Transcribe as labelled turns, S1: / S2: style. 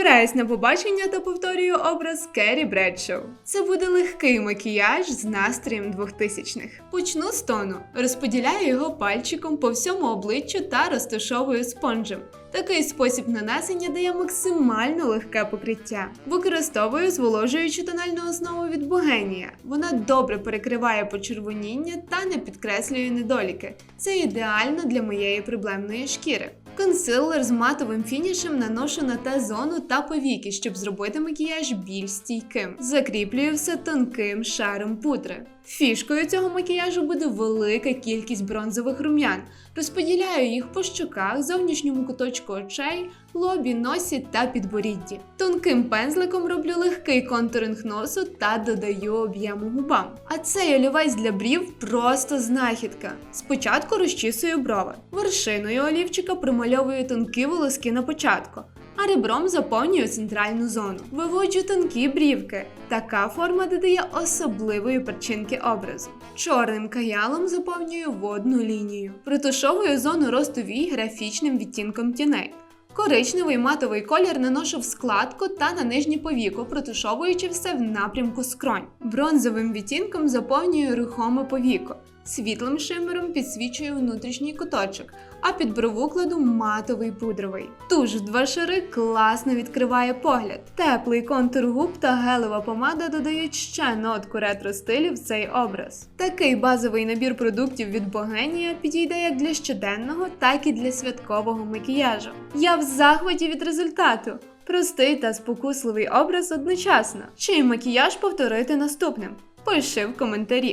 S1: Збираюсь на побачення та повторюю образ Керрі Бредшоу. Це буде легкий макіяж з настроєм 2000-х. Почну з тону. Розподіляю його пальчиком по всьому обличчю та розташовую спонжем. Такий спосіб нанесення дає максимально легке покриття. Використовую зволожуючу тональну основу від Богенія. Вона добре перекриває почервоніння та не підкреслює недоліки. Це ідеально для моєї проблемної шкіри. Консилер з матовим фінішем наношу на Т-зону та повіки, щоб зробити макіяж більш стійким. Закріплюю все тонким шаром пудри. Фішкою цього макіяжу буде велика кількість бронзових рум'ян. Розподіляю їх по щоках, зовнішньому куточку очей, лобі, носі та підборідді. Тонким пензликом роблю легкий контуринг носу та додаю об'єму губам. А цей олівець для брів просто знахідка. Спочатку розчісую брови. Вершиною олівчика примальовую тонкі волоски на початку. А ребром заповнюю центральну зону. Виводжу тонкі брівки. Така форма додає особливої перчинки образу. Чорним каялом заповнюю водну лінію. Притушовую зону росту вій графічним відтінком тіней. Коричневий матовий колір наношу в складку та на нижнє повіку, протушовуючи все в напрямку скронь. Бронзовим відтінком заповнюю рухоме повіко. Світлим шимером підсвічую внутрішній куточок, а під брову кладу матовий пудровий. Туш в два шари класно відкриває погляд. Теплий контур губ та гелева помада додають ще нотку ретро стилю в цей образ. Такий базовий набір продуктів від Богенія підійде як для щоденного, так і для святкового макіяжу. Я в захваті від результату. Простий та спокусливий образ одночасно. Чий макіяж повторити наступним? Пиши в коментарі.